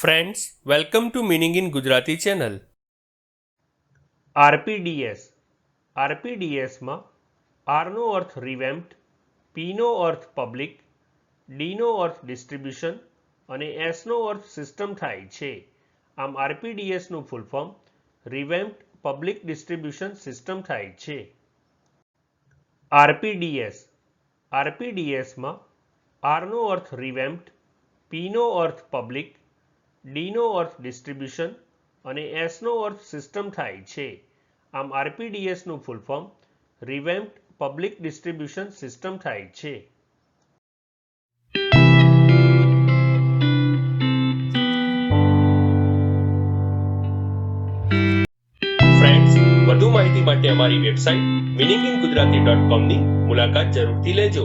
Friends welcome to meaning in Gujarati channel RPDS આરપીડીએસમાં આરનો અર્થ revamped પીનો અર્થ પબ્લિક ડીનો અર્થ ડિસ્ટ્રીબ્યુશન અને એસનો અર્થ સિસ્ટમ થાય છે. આમ આરપીડીએસનું full form revamped public distribution system થાય છે. આરપીડીએસ આરપીડીએસમાં આરનો અર્થ રિવેમ્પ્ડ પીનો અર્થ પબ્લિક ડીનો અર્થ ડિસ્ટ્રીબ્યુશન અને એસનો અર્થ સિસ્ટમ થાય છે. આમ આરપીડીએસનું full form revamped public distribution system થાય છે. માહિતી માટે અમારી વેબસાઇટ ઇન ગુજરાતી ડોટ કોમની મુલાકાત જરૂરથી લેજો.